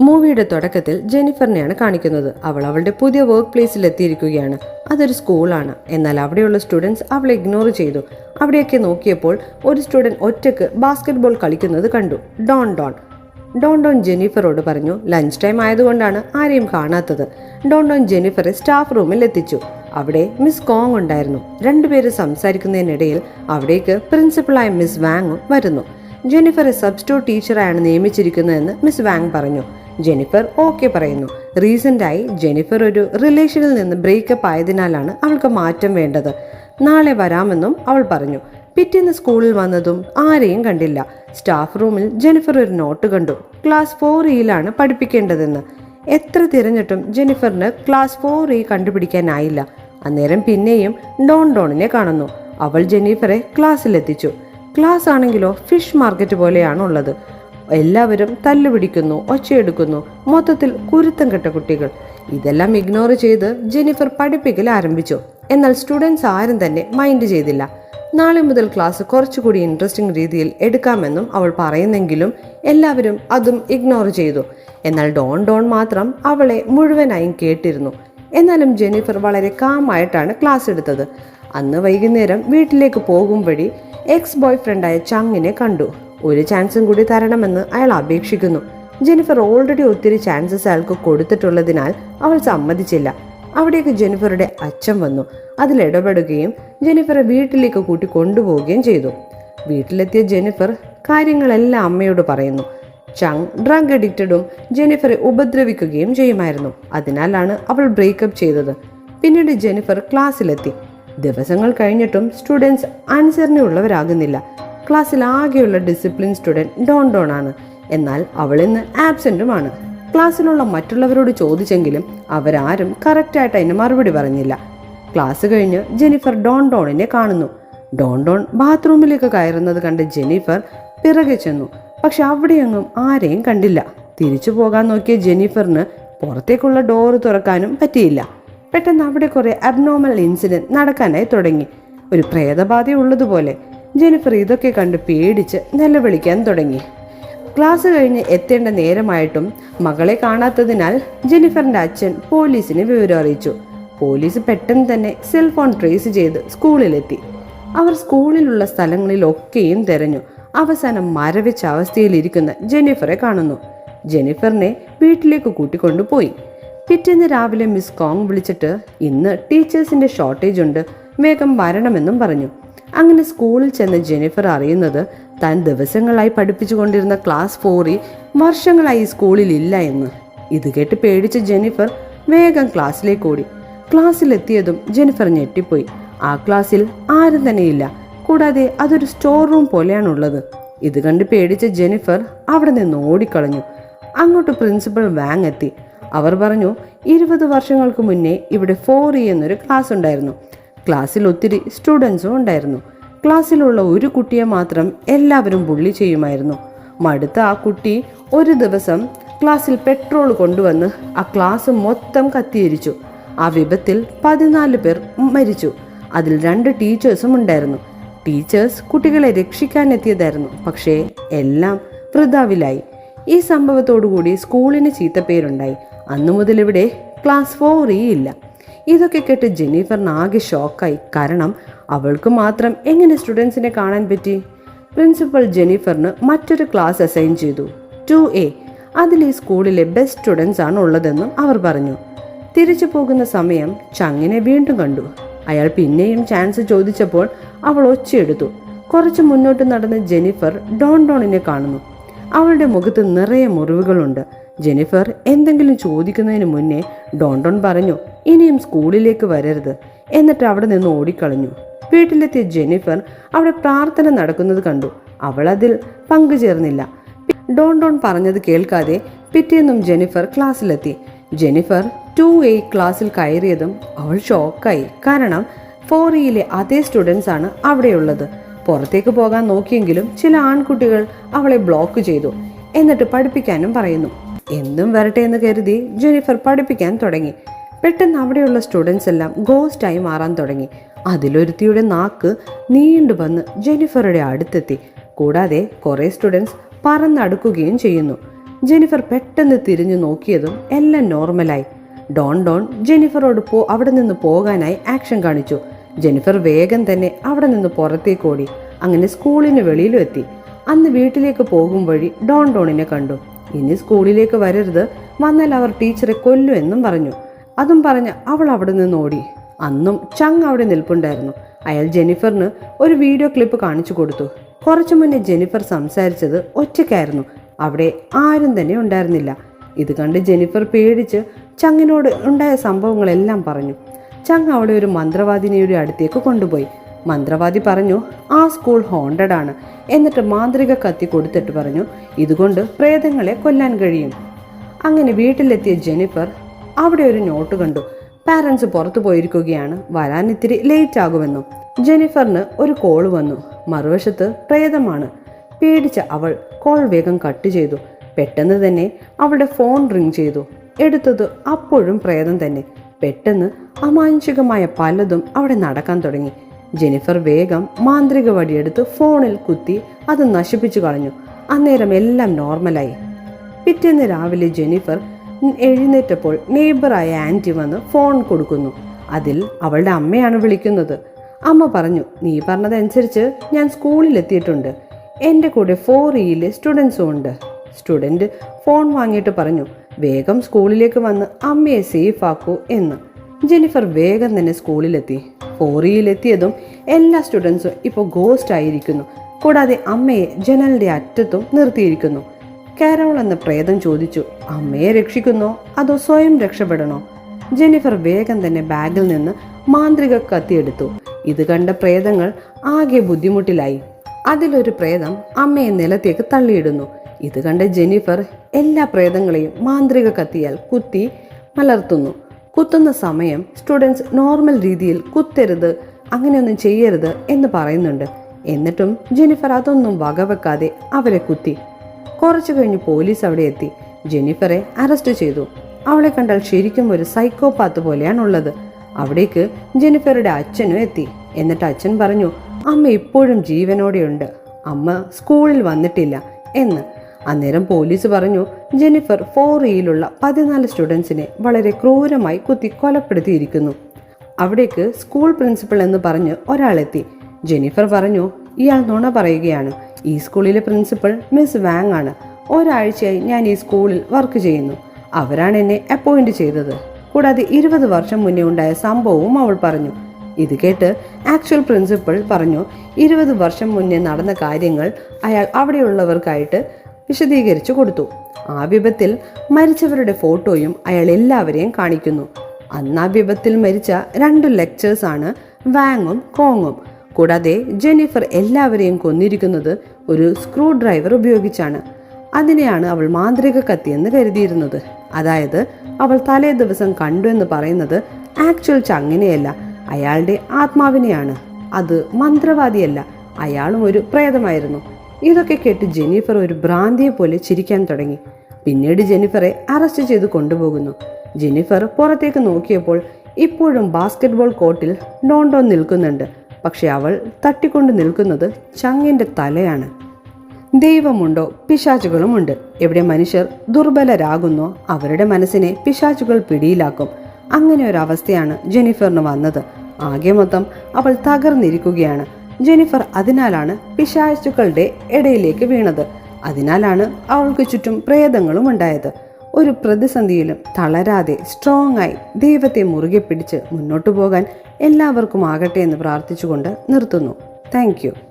മൂവിയുടെ തുടക്കത്തിൽ ജെനിഫറിനെയാണ് കാണിക്കുന്നത്. അവൾ അവളുടെ പുതിയ വർക്ക് പ്ലേസിൽ എത്തിയിരിക്കുകയാണ്. അതൊരു സ്കൂളാണ് എന്നാൽ അവിടെയുള്ള സ്റ്റുഡൻസ് അവളെ ഇഗ്നോർ ചെയ്തു. അവിടെയൊക്കെ നോക്കിയപ്പോൾ ഒരു സ്റ്റുഡന്റ് ഒറ്റയ്ക്ക് ബാസ്കറ്റ്ബോൾ കളിക്കുന്നത് കണ്ടു. Don Don. ഡോൺ ഡോൺ ജെനിഫറോട് പറഞ്ഞു ലഞ്ച് ടൈം ആയതുകൊണ്ടാണ് ആരെയും കാണാത്തത്. ഡോൺ ഡോൺ ജെനിഫറെ സ്റ്റാഫ് റൂമിൽ എത്തിച്ചു. അവിടെ മിസ് കോങ് ഉണ്ടായിരുന്നു. രണ്ടുപേര് സംസാരിക്കുന്നതിനിടയിൽ അവിടേക്ക് പ്രിൻസിപ്പളായ മിസ് വാങ്ങും വരുന്നു. ജെനിഫറെ സബ്സ്റ്റോ ടീച്ചറായാണ് നിയമിച്ചിരിക്കുന്നതെന്ന് മിസ് വാങ് പറഞ്ഞു. ജെനിഫർ ഓക്കെ പറയുന്നു. റീസെന്റായി ജെനിഫർ ഒരു റിലേഷനിൽ നിന്ന് ബ്രേക്കപ്പ് ആയതിനാലാണ് അവൾക്ക് മാറ്റം വേണ്ടത്. നാളെ വരാമെന്നും അവൾ പറഞ്ഞു. പിറ്റേന്ന് സ്കൂളിൽ വന്നതും ആരെയും കണ്ടില്ല. സ്റ്റാഫ് റൂമിൽ ജെനിഫർ ഒരു നോട്ട് കണ്ടു. ക്ലാസ് ഫോർ ഇയിലാണ് പഠിപ്പിക്കേണ്ടതെന്ന്. എത്ര തിരഞ്ഞിട്ടും ജെനിഫറിന് ക്ലാസ് ഫോർ ഇ കണ്ടുപിടിക്കാനായില്ല. അന്നേരം പിന്നെയും ഡോൺ ഡോണിനെ കാണുന്നു. അവൾ ജെനിഫറെ ക്ലാസ്സിലെത്തിച്ചു. ക്ലാസ് ആണെങ്കിലോ ഫിഷ് മാർക്കറ്റ് പോലെയാണുള്ളത്. എല്ലാവരും തല്ലുപിടിക്കുന്നു ഒച്ചയെടുക്കുന്നു. മൊത്തത്തിൽ കുരുത്തം കെട്ട കുട്ടികൾ. ഇതെല്ലാം ഇഗ്നോർ ചെയ്ത് ജെനിഫർ പഠിപ്പിക്കൽ ആരംഭിച്ചു. എന്നാൽ സ്റ്റുഡൻസ് ആരും തന്നെ മൈൻഡ് ചെയ്തില്ല. നാളെ മുതൽ ക്ലാസ് കുറച്ചുകൂടി ഇൻട്രസ്റ്റിംഗ് രീതിയിൽ എടുക്കാമെന്നും അവൾ പറയുന്നെങ്കിലും എല്ലാവരും അതും ഇഗ്നോർ ചെയ്തു. എന്നാൽ ഡോൺ ഡോൺ മാത്രം അവളെ മുഴുവനായും കേട്ടിരുന്നു. എന്നാലും ജെനിഫർ വളരെ കാമായിട്ടാണ് ക്ലാസ് എടുത്തത്. അന്ന് വൈകുന്നേരം വീട്ടിലേക്ക് പോകും വഴി എക്സ് ബോയ് ഫ്രണ്ടായ ചങ്ങിനെ കണ്ടു. ഒരു ചാൻസും കൂടി തരണമെന്ന് അയാൾ അപേക്ഷിക്കുന്നു. ജെനിഫർ ഓൾറെഡി ഒത്തിരി ചാൻസസ് അയാൾക്ക് കൊടുത്തിട്ടുള്ളതിനാൽ അവൾ സമ്മതിച്ചില്ല. അവിടേക്ക് ജെനിഫറുടെ അച്ഛൻ വന്നു. അതിലിടപെടുകയും ജെനിഫറെ വീട്ടിലേക്ക് കൂട്ടി കൊണ്ടുപോവുകയും ചെയ്തു. വീട്ടിലെത്തിയ ജെനിഫർ കാര്യങ്ങളെല്ലാം അമ്മയോട് പറയുന്നു. ചങ് ഡ്രഗ് അഡിക്റ്റഡും ജെനിഫറെ ഉപദ്രവിക്കുകയും ചെയ്യുമായിരുന്നു. അതിനാലാണ് അവൾ ബ്രേക്കപ്പ് ചെയ്തത്. പിന്നീട് ജെനിഫർ ക്ലാസ്സിലെത്തി ദിവസങ്ങൾ കഴിഞ്ഞിട്ടും സ്റ്റുഡൻസ് അനുസരണയുള്ളവരാകുന്നില്ല ക്ലാസ്സിൽ ആകെയുള്ള ഡിസിപ്ലിൻ സ്റ്റുഡന്റ് ഡോൺ ഡോൺ ആണ്. എന്നാൽ അവൾ ഇന്ന് ആബ്സെന്റുമാണ് ക്ലാസ്സിലുള്ള മറ്റുള്ളവരോട് ചോദിച്ചെങ്കിലും അവരാരും കറക്റ്റായിട്ട് അതിന് മറുപടി പറഞ്ഞില്ല. ക്ലാസ് കഴിഞ്ഞ് ജെനിഫർ ഡോൺ ഡോണിനെ കാണുന്നു. ഡോൺ ഡോൺ ബാത്റൂമിലേക്ക് കയറുന്നത് കണ്ട് ജെനിഫർ പിറകെ ചെന്നു. പക്ഷെ അവിടെയൊന്നും ആരെയും കണ്ടില്ല. തിരിച്ചു പോകാൻ നോക്കിയ ജെനിഫറിന് പുറത്തേക്കുള്ള ഡോറ് തുറക്കാനും പറ്റിയില്ല. പെട്ടെന്ന് അവിടെ കുറെ അബ്നോർമൽ ഇൻസിഡന്റ് നടക്കാനായി തുടങ്ങി. ഒരു പ്രേതബാധ ഉള്ളതുപോലെ ജെനിഫർ ഇതൊക്കെ കണ്ട് പേടിച്ച് നിലവിളിക്കാൻ തുടങ്ങി. ക്ലാസ് കഴിഞ്ഞ് എത്തേണ്ട നേരമായിട്ടും മകളെ കാണാത്തതിനാൽ ജെനിഫറിന്റെ അച്ഛൻ പോലീസിനെ വിവരം അറിയിച്ചു. പോലീസ് പെട്ടെന്ന് തന്നെ സെൽഫോൺ ട്രേസ് ചെയ്ത് സ്കൂളിലെത്തി. അവർ സ്കൂളിലുള്ള സ്ഥലങ്ങളിലൊക്കെയും തിരഞ്ഞു. അവസാനം മരവിച്ച അവസ്ഥയിലിരിക്കുന്ന ജെനിഫറെ കാണുന്നു. ജെനിഫറിനെ വീട്ടിലേക്ക് കൂട്ടിക്കൊണ്ടുപോയി പിറ്റേന്ന് രാവിലെ മിസ് കോങ് വിളിച്ചിട്ട് ഇന്ന് ടീച്ചേഴ്സിന്റെ ഷോർട്ടേജ് ഉണ്ട്. വേഗം വരണമെന്നും പറഞ്ഞു. അങ്ങനെ സ്കൂളിൽ ചെന്ന ജെനിഫർ അറിയുന്നത് താൻ ദിവസങ്ങളായി പഠിപ്പിച്ചുകൊണ്ടിരുന്ന ക്ലാസ് ഫോറി വർഷങ്ങളായി സ്കൂളിൽ ഇല്ല എന്ന്. ഇത് കേട്ട് പേടിച്ച ജെനിഫർ വേഗം ക്ലാസ്സിലേക്ക് ഓടി. ക്ലാസ്സിലെത്തിയതും ജെനിഫർ ഞെട്ടിപ്പോയി. ആ ക്ലാസ്സിൽ ആരും തന്നെയില്ല. കൂടാതെ അതൊരു സ്റ്റോർ റൂം പോലെയാണുള്ളത്. ഇത് കണ്ട് പേടിച്ച ജെനിഫർ അവിടെ നിന്ന് ഓടിക്കളഞ്ഞു. അങ്ങോട്ട് പ്രിൻസിപ്പൽ വാങ് എത്തി. അവർ പറഞ്ഞു ഇരുപത് വർഷങ്ങൾക്ക് മുന്നേ ഇവിടെ ഇ എന്നൊരു ക്ലാസ് ഉണ്ടായിരുന്നു. ക്ലാസ്സിൽ ഒത്തിരി സ്റ്റുഡൻസും ഉണ്ടായിരുന്നു. ക്ലാസ്സിലുള്ള ഒരു കുട്ടിയെ മാത്രം എല്ലാവരും ബുള്ളി ചെയ്യുമായിരുന്നു. മടുത്ത ആ കുട്ടി ഒരു ദിവസം ക്ലാസ്സിൽ പെട്രോൾ കൊണ്ടുവന്ന് ആ ക്ലാസ് മൊത്തം കത്തിയിരിച്ചു. ആ വിപത്തിൽ പതിനാല് പേർ മരിച്ചു. അതിൽ രണ്ട് ടീച്ചേഴ്സും ഉണ്ടായിരുന്നു. ടീച്ചേഴ്സ് കുട്ടികളെ രക്ഷിക്കാൻ എത്തിയതായിരുന്നു പക്ഷേ എല്ലാം വൃതാവിലായി ഈ സംഭവത്തോടുകൂടി സ്കൂളിന് ചീത്ത പേരുണ്ടായി. അന്നു മുതൽ ഇവിടെ ക്ലാസ് ഫോർ ഇല്ല. ഇതൊക്കെ കേട്ട് ജെന്നിഫറിന് ആകെ ഷോക്കായി. കാരണം അവൾക്ക് മാത്രം എങ്ങനെ സ്റ്റുഡൻസിനെ കാണാൻ പറ്റി? പ്രിൻസിപ്പൽ ജെന്നിഫറിന് മറ്റൊരു ക്ലാസ് അസൈൻ ചെയ്തു. Two A. അതിൽ ഈ സ്കൂളിലെ ബെസ്റ്റ് സ്റ്റുഡൻസ് ആണ് ഉള്ളതെന്നും അവർ പറഞ്ഞു. തിരിച്ചു പോകുന്ന സമയം ചങ്ങിനെ വീണ്ടും കണ്ടു. അയാൾ പിന്നെയും ചാൻസ് ചോദിച്ചപ്പോൾ അവൾ ഒച്ചയെടുത്തു. കുറച്ച് മുന്നോട്ട് നടന്ന ജെനിഫർ ഡോൺ ഡോണിനെ കാണുന്നു. അവളുടെ മുഖത്ത് നിറയെ മുറിവുകളുണ്ട്. ജെനിഫർ എന്തെങ്കിലും ചോദിക്കുന്നതിന് മുന്നേ ഡോൺ പറഞ്ഞു ഇനിയും സ്കൂളിലേക്ക് വരരുത്. എന്നിട്ട് അവിടെ നിന്ന് ഓടിക്കളഞ്ഞു. വീട്ടിലെത്തിയ ജെനിഫർ അവിടെ പ്രാർത്ഥന നടക്കുന്നത് കണ്ടു. അവൾ അതിൽ പങ്കുചേർന്നില്ല ഡോൺ ഡോൺ പറഞ്ഞത് കേൾക്കാതെ പിറ്റേന്നും ജെനിഫർ ക്ലാസ്സിലെത്തി. ജെനിഫർ ടു എ ക്ലാസ്സിൽ കയറിയതും അവൾ ഷോക്കായി. കാരണം ഫോർ ഇയിലെ അതേ സ്റ്റുഡൻസ് ആണ് അവിടെയുള്ളത്. പുറത്തേക്ക് പോകാൻ നോക്കിയെങ്കിലും ചില ആൺകുട്ടികൾ അവളെ ബ്ലോക്ക് ചെയ്തു. എന്നിട്ട് പഠിപ്പിക്കാനും പറയുന്നു. എന്തും വരട്ടെ എന്ന് കരുതി ജെനിഫർ പഠിപ്പിക്കാൻ തുടങ്ങി. പെട്ടെന്ന് അവിടെയുള്ള സ്റ്റുഡൻസ് എല്ലാം ഗോസ്റ്റായി മാറാൻ തുടങ്ങി. അതിലൊരുത്തിയുടെ നാക്ക് നീണ്ടു വന്ന് ജെനിഫറുടെ അടുത്തെത്തി. കൂടാതെ കുറേ സ്റ്റുഡൻസ് പറന്നടുക്കുകയും ചെയ്യുന്നു. ജെനിഫർ പെട്ടെന്ന് തിരിഞ്ഞു നോക്കിയതും എല്ലാം നോർമലായി ഡോൺ ഡോൺ ജെനിഫറോട് പോ അവിടെ നിന്ന് പോകാനായി ആക്ഷൻ കാണിച്ചു. ജെനിഫർ വേഗം തന്നെ അവിടെ നിന്ന് പുറത്തേക്ക് ഓടി. അങ്ങനെ സ്കൂളിന് വെളിയിലും എത്തി അന്ന് വീട്ടിലേക്ക് പോകും വഴി ഡോൺ ഡോണിനെ കണ്ടു. ഇനി സ്കൂളിലേക്ക് വരരുത്. വന്നാൽ അവർ ടീച്ചറെ കൊല്ലുമെന്നും പറഞ്ഞു. അതും പറഞ്ഞ് അവൾ അവിടെ നിന്ന് ഓടി. അന്നും ചങ് അവിടെ നിൽപ്പുണ്ടായിരുന്നു. അയാൾ ജെനിഫറിന് ഒരു വീഡിയോ ക്ലിപ്പ് കാണിച്ചു കൊടുത്തു. കുറച്ചു മുന്നേ ജെനിഫർ സംസാരിച്ചത് ഒറ്റയ്ക്കായിരുന്നു. അവിടെ ആരും തന്നെ ഉണ്ടായിരുന്നില്ല. ഇത് കണ്ട് ജെനിഫർ പേടിച്ച് ചങ്ങിനോട് ഉണ്ടായ സംഭവങ്ങളെല്ലാം പറഞ്ഞു. ചങ് അവളെ ഒരു മന്ത്രവാദിനിയുടെ അടുത്തേക്ക് കൊണ്ടുപോയി. മന്ത്രവാദി പറഞ്ഞു ആ സ്കൂൾ ഹോണ്ടഡ് ആണ്. എന്നിട്ട് മാന്ത്രിക കത്തി കൊടുത്തിട്ട് പറഞ്ഞു ഇതുകൊണ്ട് പ്രേതങ്ങളെ കൊല്ലാൻ കഴിയും. അങ്ങനെ വീട്ടിലെത്തിയ ജെനിഫർ അവിടെ ഒരു നോട്ട് കണ്ടു. പാരൻസ് പുറത്തു പോയിരിക്കുകയാണ്. വരാൻ ഇത്തിരി ലേറ്റ് ആകുമെന്നും. ജെനിഫറിന് ഒരു കോൾ വന്നു. മറുവശത്ത് പ്രേതമാണ്. പേടിച്ച അവൾ കോൾ വേഗം കട്ട് ചെയ്തു. പെട്ടെന്ന് തന്നെ അവളുടെ ഫോൺ റിങ് ചെയ്തു. എടുത്തത് അപ്പോഴും പ്രേതം തന്നെ. പെട്ടെന്ന് അമാനുഷികമായ പലതും അവിടെ നടക്കാൻ തുടങ്ങി. ജെനിഫർ വേഗം മാന്ത്രിക വടിയെടുത്ത് ഫോണിൽ കുത്തി അത് നശിപ്പിച്ചു കളഞ്ഞു. അന്നേരം എല്ലാം നോർമലായി. പിറ്റേന്ന് രാവിലെ ജെനിഫർ എഴുന്നേറ്റപ്പോൾ നെയ്ബറായ ആന്റി വന്ന് ഫോൺ കൊടുക്കുന്നു. അതിൽ അവളുടെ അമ്മയാണ് വിളിക്കുന്നത്. അമ്മ പറഞ്ഞു നീ പറഞ്ഞതനുസരിച്ച് ഞാൻ സ്കൂളിലെത്തിയിട്ടുണ്ട്. എന്റെ കൂടെ ഫോർ ഇയിലെ സ്റ്റുഡൻസും ഉണ്ട്. സ്റ്റുഡന്റ് ഫോൺ വാങ്ങിയിട്ട് പറഞ്ഞു വേഗം സ്കൂളിലേക്ക് വന്ന് അമ്മയെ സേഫ് ആക്കൂ എന്ന്. ജെനിഫർ വേഗം തന്നെ സ്കൂളിലെത്തി. ഫോറിയിലെത്തിയതും എല്ലാ സ്റ്റുഡൻസും ഇപ്പോൾ ഗോസ്റ്റ് ആയിരിക്കുന്നു കൂടാതെ അമ്മയെ ജനലിന്റെ അറ്റത്തും നിർത്തിയിരിക്കുന്നു. കാരോൾ എന്ന പ്രേതം ചോദിച്ചു അമ്മയെ രക്ഷിക്കുന്നോ? അതോ സ്വയം രക്ഷപ്പെടണോ? ജെനിഫർ വേഗം തന്നെ ബാഗിൽ നിന്ന് മാന്ത്രിക കത്തിയെടുത്തു ഇത് കണ്ട പ്രേതങ്ങൾ ആകെ ബുദ്ധിമുട്ടിലായി. അതിലൊരു പ്രേതം അമ്മയെ നിലത്തേക്ക് തള്ളിയിടുന്നു. ഇത് കണ്ട ജെനിഫർ എല്ലാ പ്രേതങ്ങളെയും മാന്ത്രിക കത്തിയാൽ കുത്തി മലർത്തുന്നു. കുത്തുന്ന സമയം സ്റ്റുഡൻസ് നോർമൽ രീതിയിൽ കുത്തരുത് അങ്ങനെയൊന്നും ചെയ്യരുത് എന്ന് പറയുന്നുണ്ട്. എന്നിട്ടും ജെനിഫർ അതൊന്നും വകവെക്കാതെ അവരെ കുത്തി. കുറച്ചു കഴിഞ്ഞ് പോലീസ് അവിടെ എത്തി. ജെനിഫറെ അറസ്റ്റ് ചെയ്തു. അവളെ കണ്ടാൽ ശരിക്കും ഒരു സൈക്കോപാത്ത് പോലെയാണുള്ളത്. അവിടേക്ക് ജെനിഫറുടെ അച്ഛനും എത്തി. എന്നിട്ട് അച്ഛൻ പറഞ്ഞു അമ്മ ഇപ്പോഴും ജീവനോടെയുണ്ട്. അമ്മ സ്കൂളിൽ വന്നിട്ടില്ല എന്ന്. അന്നേരം പോലീസ് പറഞ്ഞു ജെനിഫർ ഫോർ ഇയിലുള്ള പതിനാല് സ്റ്റുഡൻസിനെ വളരെ ക്രൂരമായി കുത്തി കൊലപ്പെടുത്തിയിരിക്കുന്നു. അവിടേക്ക് സ്കൂൾ പ്രിൻസിപ്പൾ എന്ന് പറഞ്ഞ് ഒരാളെത്തി. ജെനിഫർ പറഞ്ഞു ഇയാൾ നുണ പറയുകയാണ്. ഈ സ്കൂളിലെ പ്രിൻസിപ്പൾ മിസ് വാങ് ആണ്. ഒരാഴ്ചയായി ഞാൻ ഈ സ്കൂളിൽ വർക്ക് ചെയ്യുന്നു. അവരാണ് എന്നെ അപ്പോയിന്റ് ചെയ്തത്. കൂടാതെ ഇരുപത് വർഷം മുന്നേ ഉണ്ടായ സംഭവവും അവൾ പറഞ്ഞു. ഇത് കേട്ട് ആക്ച്വൽ പ്രിൻസിപ്പൾ പറഞ്ഞു ഇരുപത് വർഷം മുന്നേ നടന്ന കാര്യങ്ങൾ അയാൾ അവിടെയുള്ളവർക്കായിട്ട് വിശദീകരിച്ചു കൊടുത്തു. ആ വിപത്തിൽ മരിച്ചവരുടെ ഫോട്ടോയും അയാൾ എല്ലാവരെയും കാണിക്കുന്നു. അന്ന് ആ വിപത്തിൽ മരിച്ച രണ്ട് ലെക്ചേഴ്സാണ് വാങ്ങും കോങ്ങും. കൂടാതെ ജെന്നിഫർ എല്ലാവരെയും കൊന്നിരിക്കുന്നത് ഒരു സ്ക്രൂ ഡ്രൈവർ ഉപയോഗിച്ചാണ്. അതിനെയാണ് അവൾ മാന്ത്രിക കത്തിയെന്ന് കരുതിയിരുന്നത്. അതായത് അവൾ തലേ ദിവസം കണ്ടു എന്ന് പറയുന്നത് ആക്ച്വൽ ചങ്ങിനെയല്ല അയാളുടെ ആത്മാവിനെയാണ്. അത് മന്ത്രവാദിയല്ല അയാളും ഒരു പ്രേതമായിരുന്നു. ഇതൊക്കെ കേട്ട് ജെന്നിഫർ ഒരു ഭ്രാന്തിയെ പോലെ ചിരിക്കാൻ തുടങ്ങി. പിന്നീട് ജെന്നിഫറെ അറസ്റ്റ് ചെയ്ത് കൊണ്ടുപോകുന്നു. ജെന്നിഫർ പുറത്തേക്ക് നോക്കിയപ്പോൾ ഇപ്പോഴും ബാസ്കറ്റ്ബോൾ കോർട്ടിൽ ഡോണ്ടോ നിൽക്കുന്നുണ്ട്. പക്ഷെ അവൾ തട്ടിക്കൊണ്ട് നിൽക്കുന്നത് ചങ്ങിന്റെ തലയാണ്. ദൈവമുണ്ടോ? പിശാചുകളുമുണ്ട്. എവിടെ മനുഷ്യർ ദുർബലരാകുന്നോ അവരുടെ മനസ്സിനെ പിശാചുകൾ പിടിയിലാക്കും. അങ്ങനെ ഒരവസ്ഥയാണ് ജെനിഫറിന് വന്നത്. ആകെ മൊത്തം അവൾ തകർന്നിരിക്കുകയാണ്. ജെനിഫർ അതിനാലാണ് പിശാചുക്കളുടെ ഇടയിലേക്ക് വീണത്. അതിനാലാണ് അവൾക്ക് ചുറ്റും പ്രേതങ്ങളും ഉണ്ടായത്. ഒരു പ്രതിസന്ധിയിലും തളരാതെ സ്ട്രോങ് ആയി ദൈവത്തെ മുറുകെ പിടിച്ച് മുന്നോട്ടു പോകാൻ എല്ലാവർക്കും ആകട്ടെ എന്ന് പ്രാർത്ഥിച്ചുകൊണ്ട് നിർത്തുന്നു. താങ്ക്